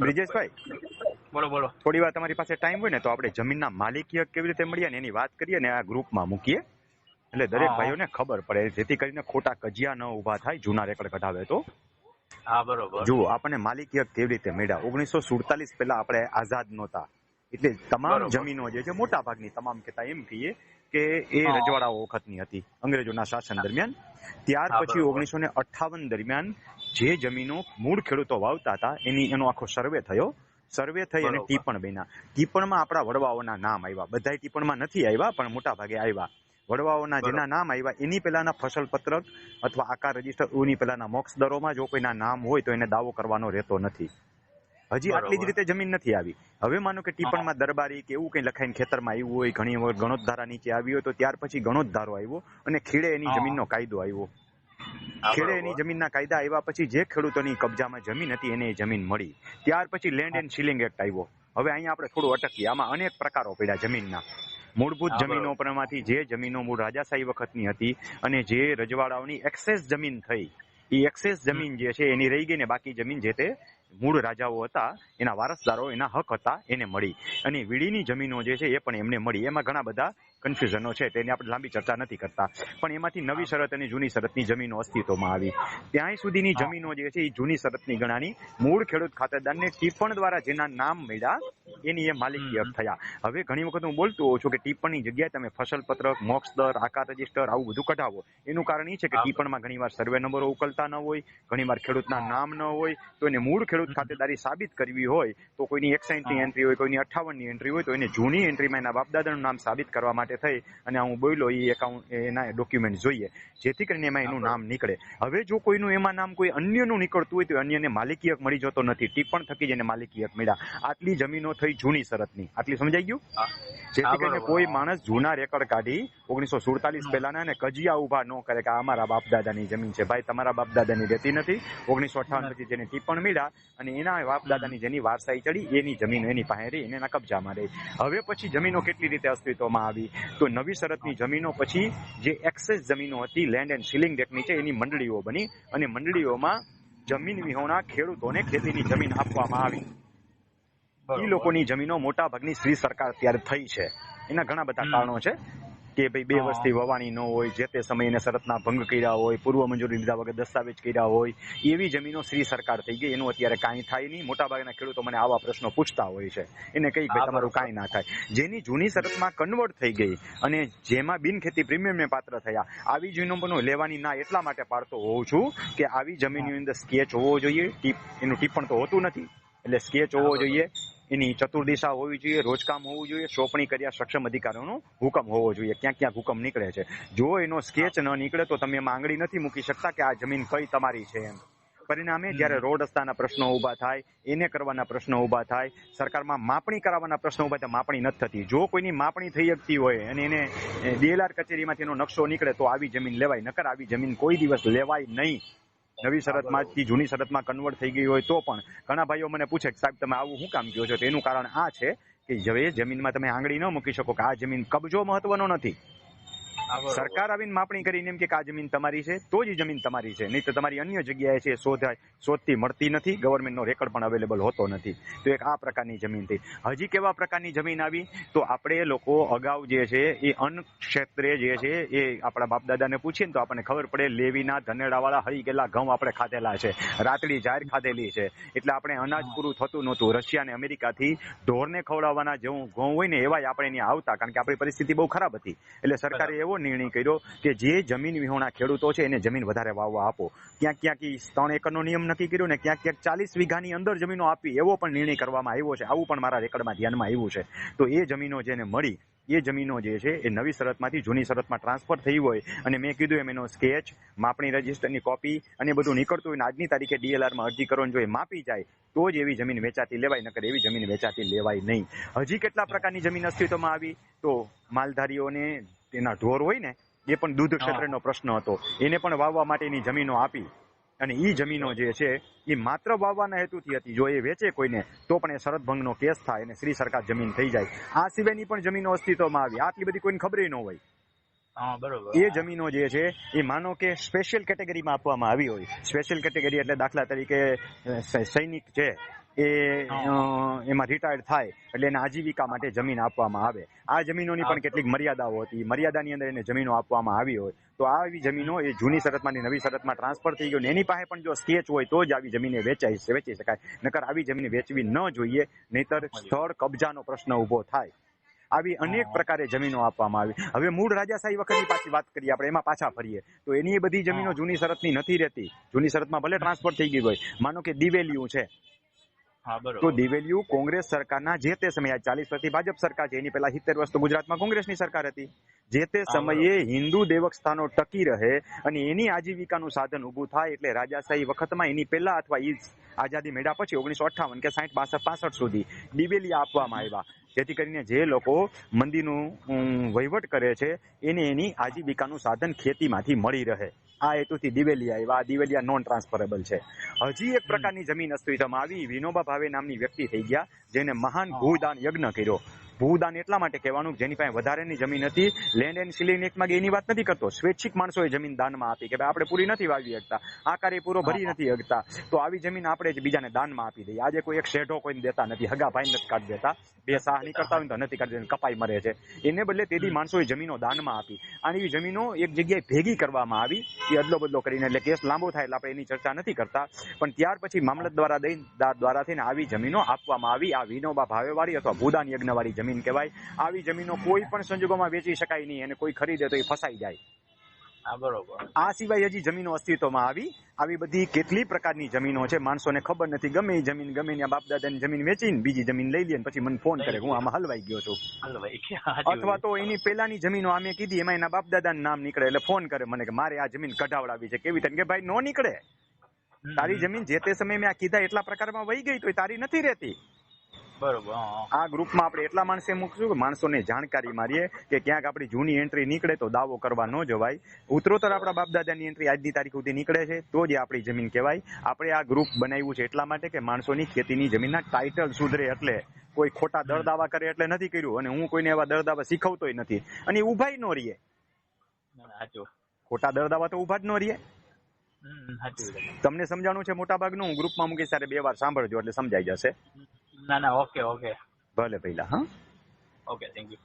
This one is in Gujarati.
બ્રિજેશભાઈ? બોલો બોલો. થોડી વાર તમારી પાસે ટાઈમ હોય ને તો આપણે જમીનના માલિકી હક કેવી રીતે મળીએ ને એની વાત કરીએ ને આ ગ્રુપમાં મૂકીએ. એટલે દરેક. ભાઈઓને ખબર પડે. જેથી કરીને ખોટા કજિયા ન ઊભા થાય જૂના રેકર્ડ કઢાવે તો. હા બરોબર. જુઓ આપણને માલિકી હક કેવી રીતે મળ્યા? ઓગણીસો સુડતાલીસ પહેલા આપણે આઝાદ નહોતા. એટલે તમામ. જમીનો જે છે મોટા ભાગની તમામ કહેતા એમ કહીએ કે એ રજવાડાઓ વખતની હતી અંગ્રેજોના શાસન દરમિયાન. ત્યાર પછી ઓગણીસો ને અઠાવન દરમિયાન જે જમીનો મૂળ ખેડૂતો વાવતા હતા એની એનો આખો સર્વે થયો. સર્વે થઈ અને ટીપણ બન્યા. ટીપણમાં આપણા વડવાઓના નામ આવ્યા. બધા ટીપણમાં નથી આવ્યા પણ મોટા ભાગે આવ્યા. વડવાઓના જેના નામ આવ્યા એની પહેલાના ફસલ પત્રક અથવા આકાર રજિસ્ટર એની પહેલાના મોક્ષ દરોમાં જો કોઈના નામ હોય તો એને દાવો કરવાનો રહેતો નથી. હજી આટલી જ રીતે જમીન નથી આવી. હવે માનો કે ટીપણમાં દરબારી કે એવું કઈ લખાઈને ખેતરમાં આવ્યું હોય ઘણી વખત ગણોદ્ધારા નીચે આવી હોય તો ત્યાર પછી ગણોદ્ધારો આવ્યો અને ખીડે એની જમીનનો કાયદો આવ્યો. ખેડે એની જમીનના કાયદા આવ્યા પછી જે ખેડૂતોની કબજામાં જમીન હતી એને એ જમીન મળી. ત્યાર પછી લેન્ડ એન્ડ સીલિંગ એક્ટ આવ્યો. હવે અહીંયા આપણે થોડું અટકીએ. આમાં અનેક પ્રકારો પડ્યા જમીનના. મૂળભૂત જમીનો. પરમાંથી જે જમીનો મૂળ રાજાશાહી વખતની હતી અને જે રજવાડાઓની એક્સેસ જમીન થઈ. એ એક્સેસ જમીન જે છે એની રહી ગઈ ને બાકી જમીન જે તે મૂળ રાજાઓ હતા, એના વારસદારો, એના હક હતા, એને મળી. અને વીડીની જમીનો જે છે એ પણ એમને મળી. એમાં ઘણા બધા કન્ફ્યુઝનો છે તેની આપણે લાંબી ચર્ચા નથી કરતા. પણ એમાંથી નવી શરત અને જૂની શરતની જમીનો અસ્તિત્વમાં આવી. ત્યાં સુધીની જમીનો જે છે એ જૂની શરતની ગણાની મૂળ ખેડૂત ખાતેદારને ટિપ્પણ દ્વારા જેના નામ મળ્યા એની એ માલિકી થયા. હવે ઘણી વખત હું બોલતો હોઉં છું કે ટિપ્પણની જગ્યાએ તમે ફસલ પત્રક મોક્ષ દર આકાર રજિસ્ટર આવું બધું કઢાવો. એનું કારણ એ છે કે ટીપણમાં ટિપ્પણમાં ઘણીવાર સર્વે નંબરો ઉકલતા ન હોય ઘણીવાર ખેડૂતના નામ ન હોય તો એને મૂળ ખેડૂત ખાતેદારી સાબિત કરવી હોય તો કોઈની એકસાઠની હા. એન્ટ્રી હોય કોઈની અઠાવનની એન્ટ્રી હોય તો એને જૂની એન્ટ્રીમાં એના બાપદાદાનું નામ સાબિત કરવા માટે થઈ અને હું બોલ્યો એ એકાઉન્ટ એના ડોક્યુમેન્ટ જોઈએ. જેથી કરીને એમાં એનું નામ નીકળે. હવે જો કોઈનું એમાં નામ કોઈ અન્યનું નીકળતું હોય તો અન્યને માલિકી હક મળી જતો નથી. ટિપ્પણ થકી જેને માલિકી હક મળ્યા. આટલી જમીનો થઈ જૂની શરતની આટલી સમજાઈ ગયું? જેથી કરીને કોઈ માણસ જૂના રેકર્ડ કાઢી ઓગણીસો સુડતાલીસ પહેલાના અને કજિયા ઊભા ન કરે કે આ અમારા બાપદાદાની જમીન છે. ભાઈ તમારા બાપદાદાની રહેતી નથી. ઓગણીસો અઠાવન પછી જેને ટિપ્પણ મળ્યા અને એના બાપ દાદાની જેની વારસાઈ ચડી એની જમીન એની પાસે રહી એના કબજામાં રહી. હવે પછી જમીનો કેટલી રીતે અસ્તિત્વમાં આવી? તો નવી શરતની જમીનો પછી જે એક્સેસ જમીનો હતી લેન્ડ એન્ડ સીલિંગ ડેક નીચે એની મંડળીઓ બની અને મંડળીઓમાં જમીન વિહોણા ખેડૂતોને ખેતીની જમીન આપવામાં આવી. એ લોકોની જમીનો મોટા ભાગની શ્રી સરકાર અત્યારે થઈ છે. એના ઘણા બધા કારણો છે. કે ભાઈ બે. વર્ષથી વવાણી ન હોય જે તે સમયે એને શરતના ભંગ કર્યા હોય પૂર્વ મંજૂરી લીધા વગર દસ્તાવેજ કર્યા હોય એવી જમીનો શ્રી સરકાર થઈ ગઈ. એનું અત્યારે કાંઈ થાય નહીં. મોટા ભાગના ખેડૂતો મને આવા પ્રશ્નો પૂછતા હોય છે. એને કહી ભાઈ તમારું કાંઈ ના થાય. જેની જૂની શરતમાં કન્વર્ટ થઈ ગઈ અને જેમાં બિનખેતી પ્રીમિયમને પાત્ર થયા આવી જમીનો લેવાની ના એટલા માટે પાડતો હોઉં છું કે આવી જમીનની અંદર સ્કેચ હોવો જોઈએ. ટીપ એનું ટીપણ તો હોતું નથી. એટલે સ્કેચ હોવો જોઈએ. એની ચતુર્દિશા હોવી જોઈએ રોજકામ હોવું જોઈએ સોંપણી કર્યા સક્ષમ અધિકારીઓનો હુકમ હોવો જોઈએ. ક્યાં ક્યાંક હુકમ નીકળે છે? જો એનો સ્કેચ ન નીકળે તો તમે આંગળી નથી મૂકી શકતા કે આ જમીન કઈ તમારી છે એમ. પરિણામે જ્યારે રોડ રસ્તાના પ્રશ્નો ઊભા થાય, એને કરવાના પ્રશ્નો ઊભા થાય, સરકારમાં માપણી કરાવવાના પ્રશ્નો ઊભા થાય, માપણી નથી થતી. જો કોઈની માપણી થઈ શકતી હોય અને એને ડીએલઆર કચેરીમાંથી એનો નકશો નીકળે તો આવી જમીન લેવાય. નકર આવી જમીન કોઈ દિવસ લેવાય નહીં. નવી શરતમાંથી, જૂની શરતમાં કન્વર્ટ થઈ ગઈ હોય તો પણ ઘણા ભાઈઓ મને પૂછે કે સાહેબ, તમે આવું શું કામ કહો છો તો એનું કારણ આ છે કે હવે જમીનમાં તમે આંગળી ન મૂકી શકો, કે આ જમીન કબજો મહત્વનો નથી. સરકાર આવીને માપણી કરીને એમ કે આ જમીન તમારી છે તો જ જમીન તમારી છે. નહીં તો તમારી અન્ય જગ્યાએ છે શોધાય શોધતી મળતી નથી ગવર્મેન્ટનો રેકોર્ડ પણ અવેલેબલ હોતો નથી. તો એક આ પ્રકારની જમીન થઈ હજી કેવા પ્રકારની જમીન આવી? તો આપણે લોકો અગાઉ જે છે એ અન્ન ક્ષેત્રે જે છે એ આપણા બાપ દાદાને પૂછીએ ને તો આપણને ખબર પડે લેવીના ધનેડાવાળા હરી ગયેલા ઘઉં આપણે ખાધેલા છે રાતડી જાહેર ખાધેલી છે. એટલે આપણે અનાજ પૂરું થતું નહોતું. રશિયા અને અમેરિકાથી ઢોરને ખવડાવવાના જેવું ઘઉં હોય ને એવાય આપણે અહીંયા આવતા. કારણ કે આપણી પરિસ્થિતિ બહુ ખરાબ હતી. એટલે સરકારે એવો નિર્ણય કર્યો કે જે જમીન વિહોણા ખેડૂતો છે એને જમીન વધારે વાવવા આપો. ક્યાંક ક્યાંક ત્રણ એકરનો નિયમ નક્કી કર્યો ને ક્યાંક ક્યાંક ચાલીસ વીઘાની અંદર જમીનો આપી, એવો પણ નિર્ણય કરવામાં આવ્યો છે. આવું પણ મારા રેકર્ડમાં ધ્યાનમાં આવ્યું છે. તો એ જમીનો જેને મળી, એ જમીનો જે છે એ નવી શરતમાંથી જૂની શરતમાં ટ્રાન્સફર થઈ હોય અને મેં કીધું એમ એનો સ્કેચ, માપણી રજીસ્ટરની કોપી અને બધું નીકળતું હોય આજની તારીખે ડીએલઆરમાં અરજી કરો જો એ માપી જાય, તો જ એવી જમીન વેચાતી લેવાય, નકર એવી જમીન વેચાતી લેવાય નહીં. હજી કેટલા પ્રકારની જમીન અસ્તિત્વમાં આવી? તો માલધારીઓને તેના ઢોર હોય ને એ પણ દૂધ ક્ષેત્રનો પ્રશ્ન હતો. એને પણ વાવવા માટેની જમીનો આપી. અને ઈ જમીનો જે છે એ માત્ર વાવવાના હેતુથી હતી. જો એ વેચે કોઈને તો પણ એ શરત ભંગનો કેસ થાય અને શ્રી સરકાર જમીન થઈ જાય. આ સિવાયની પણ જમીનો અસ્તિત્વમાં આવી. આટલી બધી કોઈને ખબર ન હોય. એ જમીનો જે છે એ માનો કે સ્પેશિયલ કેટેગરીમાં આપવામાં આવી હોય. સ્પેશિયલ કેટેગરી એટલે દાખલા તરીકે સૈનિક છે. એ એમાં રિટાયર્ડ થાય એટલે એને આજીવિકા માટે જમીન આપવામાં આવે. આ જમીનોની પણ કેટલીક મર્યાદાઓ હતી. મર્યાદાની અંદર એને જમીનો આપવામાં આવી હોય. તો આ આવી જમીનો એ જૂની શરતમાંથી નવી શરતમાં ટ્રાન્સફર થઈ ગયો ને એની પાસે પણ જો સ્કેચ હોય તો જ આવી જમીને વેચાઈ વેચી શકાય. નકર આવી જમીન વેચવી ન જોઈએ નહીતર સ્થળ કબજાનો પ્રશ્ન ઊભો થાય. આવી અનેક પ્રકારે જમીનો આપવામાં આવી. હવે મૂળ રાજાશાહી વખતની પાછી વાત કરીએ આપણે એમાં પાછા ફરીએ. તો એની બધી જમીનો. જૂની શરતની નથી રહેતી. જૂની શરતમાં ભલે ટ્રાન્સફર થઈ ગઈ હોય. માનો કે દિવેલીયું છે. તો દિવેલિયું કોંગ્રેસ સરકારના જે તે સમયે ચાલીસ વર્ષથી ભાજપ સરકાર છે, એની પહેલા સિત્તેર વર્ષ તો ગુજરાતમાં કોંગ્રેસની સરકાર હતી. જે તે સમયે હિન્દુ દેવસ્થાનો ટકી રહે અને એની આજીવિકાનું સાધન ઊભું થાય એટલે રાજાશાહી વખતમાં એની પહેલા અથવા ઈ આઝાદી મેળા પછી ઓગણીસો અઠ્ઠાવન કે સાઠ બાસઠ પાસઠ સુધી દિવેલિયા આપવામાં આવ્યા. જેથી કરીને જે લોકો મંદિરનું વહીવટ કરે છે એને એની આજીવિકાનું સાધન ખેતીમાંથી મળી રહે. આ હેતુથી દિવેલિયા આવ્યા. આ દિવેલિયા નોન ટ્રાન્સફરેબલ છે. હજી એક પ્રકારની જમીન અસ્તિત્વમાં આવી. વિનોબા ભાવે નામની વ્યક્તિ થઈ ગયા જેને મહાન. ભૂદાન યજ્ઞ કર્યો. ભૂદાન એટલા માટે કહેવાનું જેની પાસે વધારેની જમીન હતી. લેન્ડ એન્ડ સિલિંગ એક્ટમાં એની વાત નથી કરતો. સ્વૈચ્છિક માણસોએ જમીન દાનમાં આપી કે ભાઈ આપણે પૂરી નથી વાવી શકતા આ કાર્ય પૂરો ભરી નથી શકતા તો આવી જમીન આપણે જ બીજાને દાનમાં આપી દઈએ. આજે કોઈ એક શેઢો કોઈને દેતા નથી. હગા ભાઈ નથી કાઢી દેતા. બે સાહ કરતા હોય તો નથી કાઢી દેતા. કપાઈ મરે છે. એને બદલે તેથી માણસોએ જમીનો દાનમાં આપી. અને એવી જમીનો એક જગ્યાએ ભેગી કરવામાં આવી. એ અદલો બદલો કરીને એટલે કેસ લાંબો થાય એટલે આપણે એની ચર્ચા નથી કરતા. પણ ત્યાર પછી મામલત દ્વારા દઈ દ્વારા થઈને આવી જમીનો આપવામાં આવી. આ વિનોબા ભાવેવાળી અથવા ભૂદાન યજ્ઞવાળી જમીન કહેવાય. આવી જમીનો કોઈ પણ સંજોગોમાં વેચી શકાય નહીં અને કોઈ ખરીદે તો એ ફસાઈ જાય. બરોબર. આ સિવાય હજી જમીનો અસ્તિત્વમાં આવી. આવી બધી કેટલી પ્રકારની જમીનો છે માણસોને ખબર નથી. ગમે એ જમીન ગમે ત્યાં બાપ દાદાની જમીન વેચીને બીજી જમીન લઈ લે પછી મને ફોન કરે. હું આમાં હલવાઈ ગયો છું. અથવા તો એની પેલાની જમીનો આ મેં કીધી એમાં એના બાપ દાદાનું નામ નીકળે એટલે ફોન કરે મને કે મારે આ જમીન કઢાવડાવી છે. કેવી રીતે? કે ભાઈ નો નીકળે. તારી જમીન જે તે સમયે મેં આ કીધા એટલા પ્રકારમાં વહી ગઈ તો તારી નથી રહેતી. બરોબર. આ ગ્રુપમાં આપણે એટલા માણસે મૂકશું કે માણસોને જાણકારી મારીએ કે ક્યાંક આપણી જૂની એન્ટ્રી નીકળે તો દાવો કરવા ન જવાય. ઉત્તરોત્તર આપણા બાપ દાદાની એન્ટ્રી આજની તારીખ સુધી નીકળે છે તો જ આપણી જમીન કહેવાય. આપણે આ ગ્રુપ બનાવ્યું છે એટલા માટે કે માણસોની ખેતીની જમીનના ટાઇટલ સુધરે એટલે કોઈ ખોટા દરદાવા કરે એટલે નથી કર્યું અને હું કોઈને એવા દરદાવા શીખવતોય નથી. અને ઉભાય ન રહીએ. ખોટા દરદાવા તો ઊભા જ ન રહીએ. તમને સમજાણું છે મોટા ભાગનું હું ગ્રુપમાં મૂકીશ ત્યારે બે વાર સાંભળજો એટલે સમજાઈ જશે. ના ના ઓકે ઓકે ભલે પહેલા હા. Okay thank you